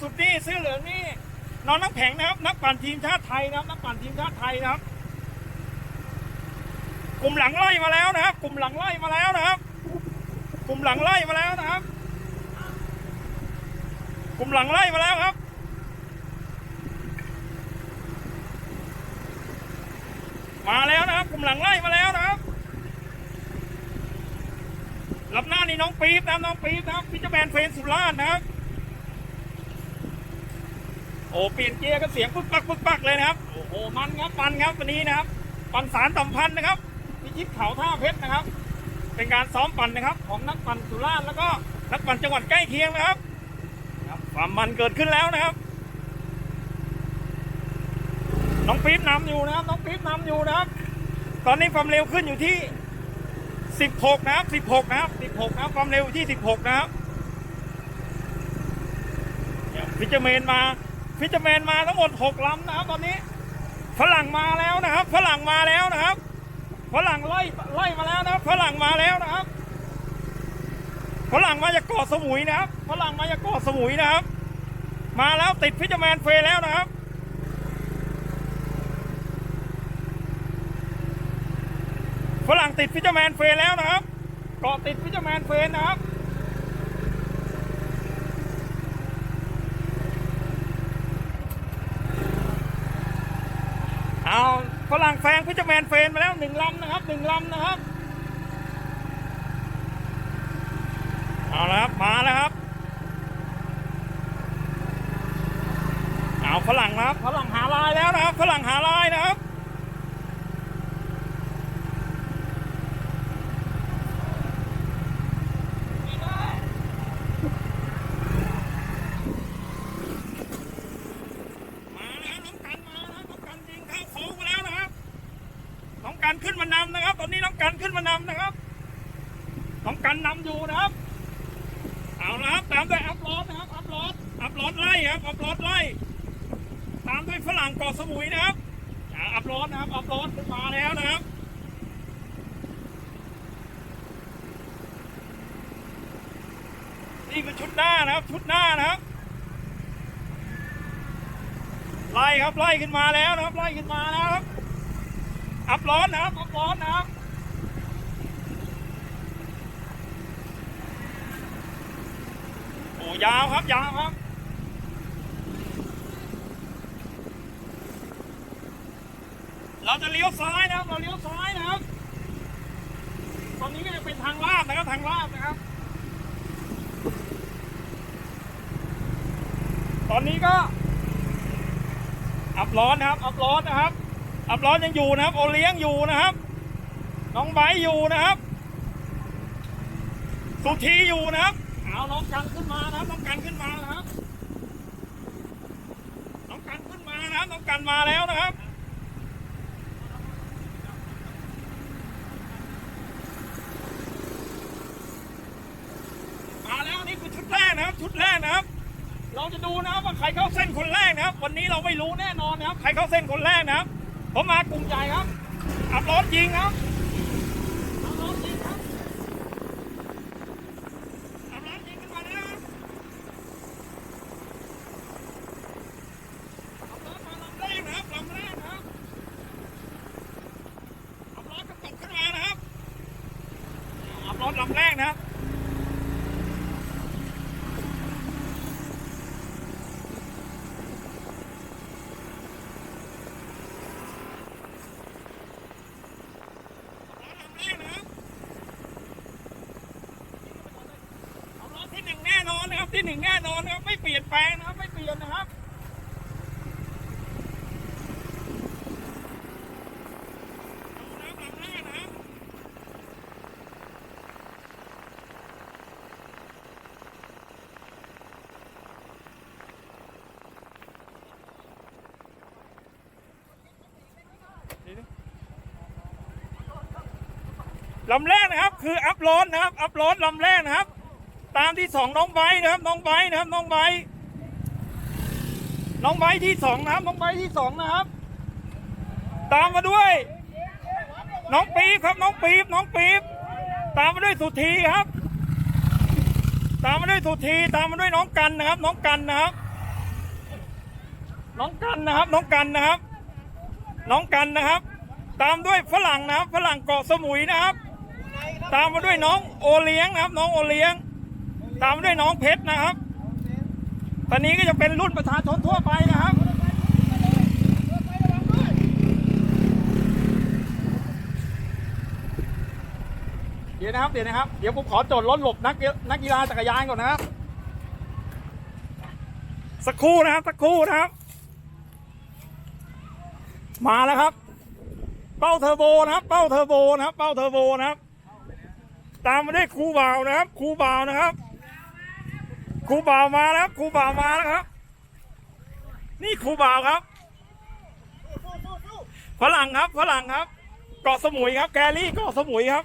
สุดนี่เสื้อเหลืองนี่น้องน้ำแข็งนะครับ นักปั่นทีมชาติไทยนะครับนักปั่นทีมชาติไทยนะครับ กลุ่มหลังไล่มาแล้วนะครับ กลุ่มหลังไล่มาแล้วนะครับ กลุ่มหลังไล่มาแล้วนะครับ กลุ่มหลังไล่มาแล้วครับมาแล้วนะครับกลุ่มหลังไล่มาแล้วนะครับรับหน้านี่น้องปี๊บนะน้องปี๊บนะครับพิจแมนเฟนสุราษฎร์นะครับ อ้เปลี่ยนเกียร์ก็เสียงปึ๊กปักปึ๊กปักเลยนะครับโอ้โหมันครับมันครับวันนี้นะครับปั่นสารสัมพันธ์นะครับพิชิตเขาท่าเพชรนะครับ เป็นการซ้อมปั่นนะครับของนักปั่นสุราษฎร์แล้วก็นักปั่นจังหวัดใกล้เคียงนะครับครับความมันเกิดขึ้นแล้วนะครับ น้องปี๊บนำอยู่นะครับ น้องปี๊บนำอยู่นะครับ ตอนนี้ความเร็วขึ้นอยู่ที่ 16 นะครับ 16 นะครับ 16 นะครับ ความเร็วอยู่ที่ 16 นะครับเนี่ยฟิชเมนมา ฟิชเจแมนมาทั้งหมด6ลำนะครับตอนนี้ฝรั่งมาแล้วนะครับฝรั่งมาแล้วนะครับฝรั่งไล่ไล่มาแล้วนะครับฝรั่งมาแล้วนะครับฝรั่งมาจากเกาะสมุยนะครับฝรั่งมาจากเกาะสมุยนะครับ มาแล้วติดฟิชเจแมนเฟยแล้วนะครับฝรั่งติดฟิชเจแมนเฟนแล้วนะครับเกาะติดฟิชเจแมนเฟนนะครับ เอาฝรั่งแฟงพิจแมนเฟนมาแล้วหนึ่งลำนะครับหนึ่งลำนะครับเอาแล้วครับมาแล้วครับเอาฝรั่งนะครับฝรั่งหาลายแล้วนะครับฝรั่งหาลายนะครับ มาแล้วน้องกันมาแล้วน้องกันยิงเข้าโค้งมาแล้วนะครับ น้อง กันขึ้นมานำนะครับ ตอนนี้น้องกันขึ้นมานำนะครับน้องกันนำอยู่นะครับ เอาละครับตามด้วยอัพโหลดนะครับอัพโหลดอัพโหลดไล่ครับอัพโหลดไล่ ตามด้วยฝรั่งเกาะสมุยนะครับอัพโหลดนะครับอัพโหลดขึ้นมาแล้วนะครับนี่คือชุดหน้านะครับ ชุดหน้านะครับไล่ครับไล่ขึ้นมาแล้วนะครับไล่ขึ้นมาแล้วครับ อัพร้อนนะครับอัพร้อนนะครับโอ้ยาวครับยาวครับเราจะเลี้ยวซ้ายนะครับ เราเลี้ยวซ้ายนะครับ ตอนนี้ก็จะเป็นทางลาดนะครับ ทางลาดนะครับ ตอนนี้ก็ อัพร้อนนะครับ อัพร้อนนะครับ อัพร้อนยังอยู่นะครับ โอเลี้ยงอยู่นะครับ น้องไบร์อยู่นะครับ สุธีอยู่นะครับ เอาน้องกันขึ้นมานะครับ น้องกันขึ้นมานะครับ น้องกันขึ้นมานะครับ น้องกันมาแล้วนะครับมาแล้วนี่คือชุดแรกนะครับ ชุดแรกนะครับ เราจะดูนะครับว่าใครเข้าเส้นคนแรกนะครับ วันนี้เราไม่รู้แน่นอนนะครับ ใครเข้าเส้นคนแรกนะครับ ผมมากลุ่มใหญ่ครับอัพรถยิงครับอัพรถยิงครับอัพรถยิงขึ้นมาแล้วครับอัพรถมาลำแรกนะครับลำแรกครับอัพรถก็ตกขึ้นมานะครับอัพรถลำแรกนะครับ เอารถที่หนึ่งแนะครับที่หนึ่งแน่นอนครับ ไม่เปลี่ยนแปลงนะครับ ไม่เปลี่ยนนะครับเอาน้ำหลังแรกนะครับลำแรกนะครับ คืออัพโหลดนะครับ อัพโหลดลำแรกนะครับ ตามที่สองน้องไบนะครับ น้องไบนะครับ น้องไบน้องไบที่สองนะครับ น้องไบทที่สองนะครับ ตามมาด้วย น้องปี๊บครับ น้องปี๊บน้องปี๊บตามมาด้วยสุธีครับ ตามมาด้วยสุธีตามมาด้วยน้องกันนะครับ น้องกันนะครับ น้องกันนะครับ น้องกันนะครับ น้องกันนะครับ ตามด้วยฝรั่งนะครับ ฝรั่งเกาะสมุยนะครับ ตามมาด้วยน้องโอเลี้ยงนะครับ น้องโอเลี้ยง ตามด้วยน้องเพชรนะครับตอนนี้ก็จะเป็นรุ่นประชาชนทั่วไปนะครับเดี๋ยวนะครับเดี๋ยวนะครับเดี๋ยวผมขอจอดรถหลบนักนักกีฬาจักรยานก่อนนะครับ สักครู่นะครับสักครู่นะครับ มาแล้วครับ เป้าเทอร์โบนะครับ เป้าเทอร์โบนะครับ เป้าเทอร์โบนะครับ ตามมาด้วยครูบ่าวนะครับครูบ่าวนะครับ ครูบ่าวมาแล้วครูบ่าวมาแล้วครับ นี่ครูบ่าวครับฝรั่งครับฝรั่งครับเกาะสมุยครับ แกลี่เกาะสมุยครับ